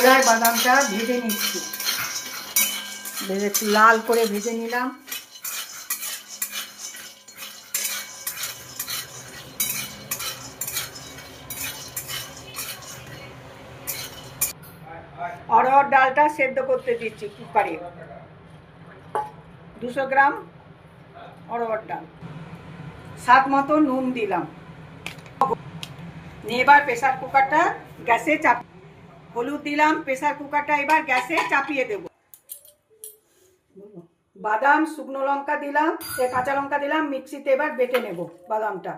ছোলার বাদামটা ভেজে নিচ্ছি। ভেজে একটু লাল করে ভেজে নিলাম। অরহর ডালটা সেদ্ধ করতে দিচ্ছি কুকারে। দুশো গ্রাম অরহর ডাল। স্বাদ মতো নুন দিলাম। নিয়ে এবার প্রেসার কুকারটা গ্যাসে চাপ হলুদ দিলাম প্রেসার কুকারটা এবার গ্যাসে চাপিয়ে দেব। বাদাম, শুকনো লঙ্কা দিলাম কাঁচা লঙ্কা দিলাম, মিক্সিতে এবার বেটে নেব বাদামটা।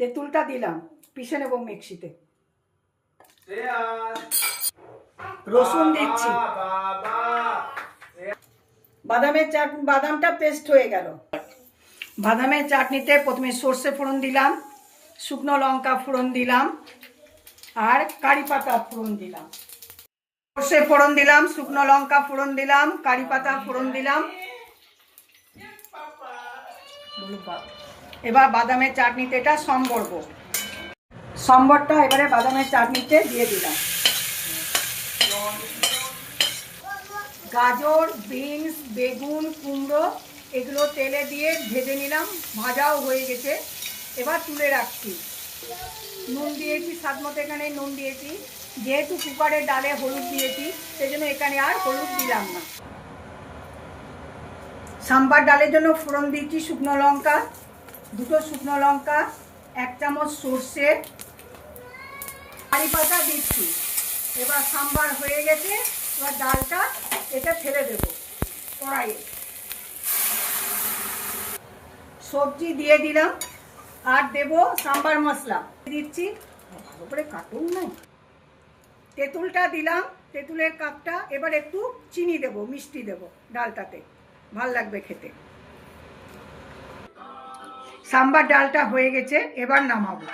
তেঁতুলটা দিলাম, পিষে নেব মিক্সিতে। রসুন দিচ্ছি। বাদামের চাট, বাদামটা পেস্ট হয়ে গেল। বাদামের চাটনিতে প্রথমে সর্ষে ফোড়ন দিলাম, শুকনো লঙ্কা ফোড়ন দিলাম আর কারি পাতা ফোড়ন দিলাম। সর্ষে ফোড়ন দিলাম, শুকনো লঙ্কা ফোড়ন দিলাম, কারি পাতা ফোড়ন দিলাম। এবার বাদামের চাটনিতে এটা সম্বরব সম্বরটা এবারে বাদামের চাটনিতে দিয়ে দিলাম। গাজর, বিনস, বেগুন, কুমড়ো, এগুলো তেলে দিয়ে ভেজে নিলাম, ভাজাও হয়ে গেছে। এবার তুলে রাখছি। নুন দিয়েছি, স্বাদ মতো এখানে নুন দিয়েছি। যেহেতু কুকারে ডালে হলুদ দিয়েছি সেই জন্য এখানে আর হলুদ দিলাম না। সাম্বার ডালের জন্য ফোড়ন দিচ্ছি শুকনো লঙ্কা, দুটো শুকনো লঙ্কা, এক চামচ সর্ষে, কারি পাতা দিচ্ছি। এবার সাম্বার হয়ে গেছে, এবার ডালটা এটা ফেলে দেবো কড়াইয়ে। সবজি দিয়ে দিলাম। আর দেবো সাম্বার মশলা। দিচ্ছি। ভালো করে কাটুন না। তেঁতুলটা দিলাম, তেঁতুলের কাপটা। এবার একটু চিনি দেব, মিষ্টি দেব ডালটাতে। ভালো লাগবে খেতে। সাম্বার ডালটা হয়ে গেছে, এবার নামাবো।